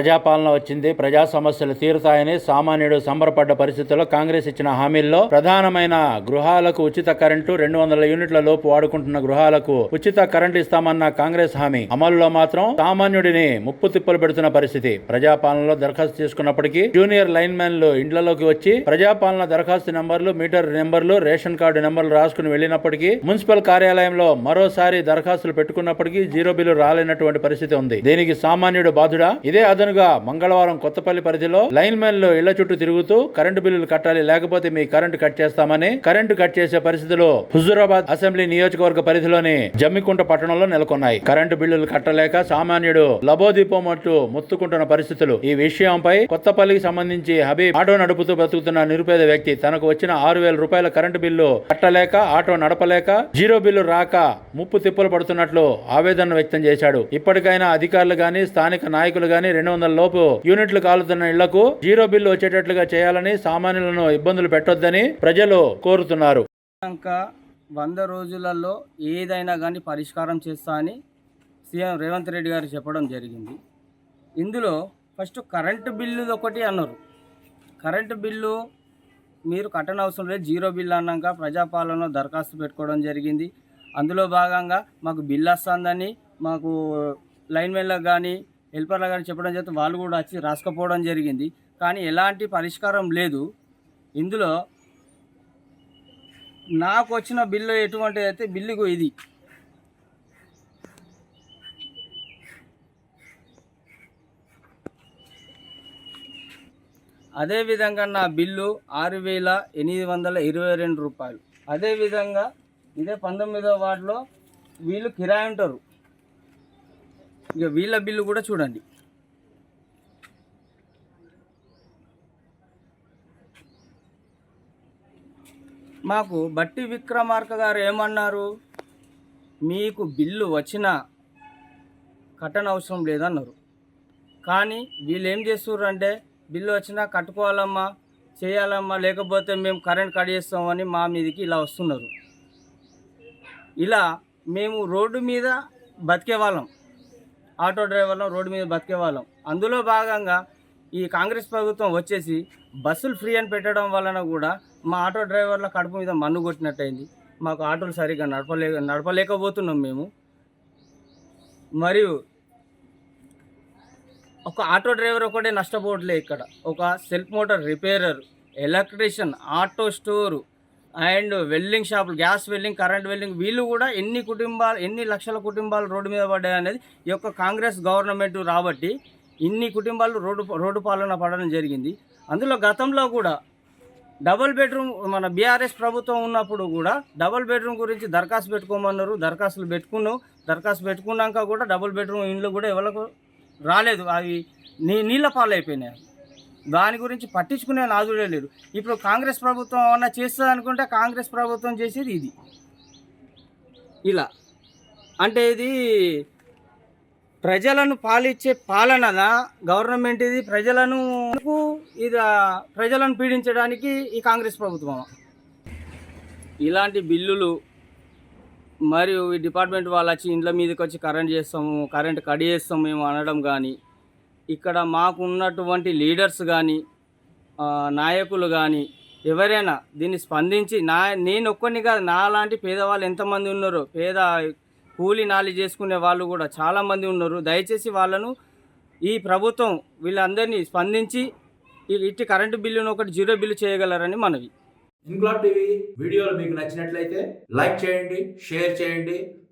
ప్రజాపాలన వచ్చింది. ప్రజా సమస్యలు తీరుతాయని సామాన్యుడు సంబరపడ్డ పరిస్థితుల్లో కాంగ్రెస్ ఇచ్చిన హామీల్లో ప్రధానమైన గృహాలకు ఉచిత కరెంటు రెండు వందల యూనిట్ల లోపు వాడుకుంటున్న గృహాలకు ఉచిత కరెంటు ఇస్తామన్న కాంగ్రెస్ హామీ అమలులో మాత్రం సామాన్యుడిని ముప్పు తిప్పలు పెడుతున్న పరిస్థితి. ప్రజాపాలనలో దరఖాస్తు చేసుకున్నప్పటికీ జూనియర్ లైన్ మ్యాన్లు ఇండ్లలోకి వచ్చి ప్రజాపాలన దరఖాస్తు నెంబర్లు మీటర్ నెంబర్లు రేషన్ కార్డు నెంబర్లు రాసుకుని వెళ్ళినప్పటికీ మున్సిపల్ కార్యాలయంలో మరోసారి దరఖాస్తులు పెట్టుకున్నప్పటికీ జీరో బిల్లు రాలేనటువంటి పరిస్థితి ఉంది. దీనికి సామాన్యుడు బాధుడా? ఇదే అదనుగా మంగళవారం కొత్తపల్లి పరిధిలో లైన్ మ్యాన్లు ఇళ్ళ చుట్టూ తిరుగుతూ కరెంటు బిల్లులు కట్టాలి లేకపోతే మీ కరెంటు కట్ చేస్తామని కరెంటు కట్ చేసే పరిస్థితులు హుజూరాబాద్ అసెంబ్లీ నియోజకవర్గ పరిధిలోని జమ్మికుంట పట్టణంలో నెలకొన్నాయి. కరెంటు బిల్లులు కట్టలేక సామాన్యుడు లబోదీపమంటూ ముత్తుకుంటున్న పరిస్థితులు. ఈ విషయంపై కొత్తపల్లికి సంబంధించి హబీబ్ ఆటో నడుపుతూ బతుకుతున్న నిరుపేద వ్యక్తి తనకు వచ్చిన ఆరు వేల రూపాయల కరెంటు బిల్లు కట్టలేక ఆటో నడపలేక జీరో బిల్లు రాక ముప్పు తిప్పలు పడుతున్నట్లు ఆవేదన వ్యక్తం చేశాడు. ఇప్పటికైనా అధికారులు గాని స్థానిక నాయకులు గాని రెండు వందల లోపు యూనిట్లు కాలుతున్న ఇళ్ళకు జీరో బిల్లు వచ్చేటట్లుగా చేయాలని సామాన్యులను ఇబ్బందులు పెట్టొద్దని ప్రజలు కోరుతున్నారు. ఇంకా వంద రోజులలో ఏదైనా కానీ పరిష్కారం చేస్తా అని సీఎం రేవంత్ రెడ్డి గారు చెప్పడం జరిగింది. ఇందులో ఫస్ట్ కరెంటు బిల్లు ఒకటి అన్నారు. కరెంటు బిల్లు మీరు కట్టనవసరం లేదు జీరో బిల్ అన్నాక ప్రజాపాలన దరఖాస్తు పెట్టుకోవడం జరిగింది. అందులో భాగంగా మాకు బిల్ వస్తుందని మాకు లైన్మెన్లకు కానీ హెల్పర్ల గారు చెప్పడం చేస్తే వాళ్ళు కూడా వచ్చి రాసుకపోవడం జరిగింది. కానీ ఎలాంటి పరిష్కారం లేదు. ఇందులో నాకు వచ్చిన బిల్లు ఎటువంటి అయితే బిల్లుకు ఇది. అదేవిధంగా నా బిల్లు ఆరు వేల ఎనిమిది వందల ఇరవై రెండు రూపాయలు. అదేవిధంగా ఇదే పంతొమ్మిదో వార్డులో వీళ్ళు కిరాయి ఉంటారు. ఇక వీళ్ళ బిల్లు కూడా చూడండి. మాకు బట్టి విక్రమార్క గారు ఏమన్నారు? మీకు బిల్లు వచ్చినా కట్టనవసరం లేదన్నారు. కానీ వీళ్ళు ఏం చేస్తున్నారు అంటే బిల్లు వచ్చినా కట్టుకోవాలమ్మా చేయాలమ్మా లేకపోతే మేము కరెంట్ కట్ చేస్తామని మా మీదకి ఇలా వస్తున్నారు. ఇలా మేము రోడ్డు మీద బతికే వాళ్ళం. ఆటో డ్రైవర్లం రోడ్డు మీద బతికే వాళ్ళం అందులో భాగంగా ఈ కాంగ్రెస్ ప్రభుత్వం వచ్చేసి బస్సులు ఫ్రీ అని పెట్టడం వలన కూడా మా ఆటో డ్రైవర్ల కడుపు మీద మన్ను కొట్టినట్టయింది. మాకు ఆటోలు సరిగ్గా నడపలే నడపలేకపోతున్నాం మేము. మరియు ఒక ఆటో డ్రైవర్ ఒకటే నష్టపోవట్లే ఇక్కడ. ఒక self motor repairer electrician auto store and welding షాపులు గ్యాస్ వెల్డింగ్ కరెంట్ వెల్డింగ్ వీళ్ళు కూడా ఎన్ని కుటుంబాలు ఎన్ని లక్షల కుటుంబాలు రోడ్డు మీద పడ్డాయి అనేది ఈ యొక్క కాంగ్రెస్ గవర్నమెంట్ రాబట్టి ఇన్ని కుటుంబాలు రోడ్డు రోడ్డు పాలన పడడం జరిగింది. అందులో గతంలో కూడా డబుల్ బెడ్రూమ్ మన బీఆర్ఎస్ ప్రభుత్వం ఉన్నప్పుడు కూడా డబుల్ బెడ్రూమ్ గురించి దరఖాస్తు పెట్టుకోమన్నారు దరఖాస్తులు పెట్టుకున్నాం దరఖాస్తు పెట్టుకున్నాక కూడా డబుల్ బెడ్రూమ్ ఇండ్లు కూడా ఎవరికి రాలేదు. అవి నీ నీళ్ళ పాలైపోయినాయి. దాని గురించి పట్టించుకునే నాదుడే లేడు. ఇప్పుడు కాంగ్రెస్ ప్రభుత్వం ఏమన్నా చేస్తుంది అనుకుంటే కాంగ్రెస్ ప్రభుత్వం చేసేది ఇది. ఇలా. అంటే ఇది ప్రజలను పాలించే పాలనదా గవర్నమెంట్ ఇది ప్రజలను ఇది ప్రజలను పీడించడానికి ఈ కాంగ్రెస్ ప్రభుత్వం? ఇలాంటి బిల్లులు మరియు ఈ డిపార్ట్మెంట్ వాళ్ళు వచ్చి ఇండ్ల మీదకి వచ్చి కరెంట్ చేస్తాము కరెంట్ కడి చేస్తాము మేము అనడం కానీ ఇక్కడ మాకు ఉన్నటువంటి లీడర్స్ కానీ నాయకులు కానీ ఎవరైనా దీన్ని స్పందించి నా నేను ఒక్కరిని కాదు నా లాంటి పేదవాళ్ళు ఎంతమంది ఉన్నారో పేద కూలి నాలి చేసుకునే వాళ్ళు కూడా చాలామంది ఉన్నారు. దయచేసి వాళ్ళను ఈ ప్రభుత్వం వీళ్ళందరినీ స్పందించి ఇట్టి కరెంటు బిల్లును ఒకటి జీరో బిల్లు చేయగలరని మనవి. ఇంక్లాబ్ టీవీ వీడియోలు మీకు నచ్చినట్లయితే లైక్ చేయండి షేర్ చేయండి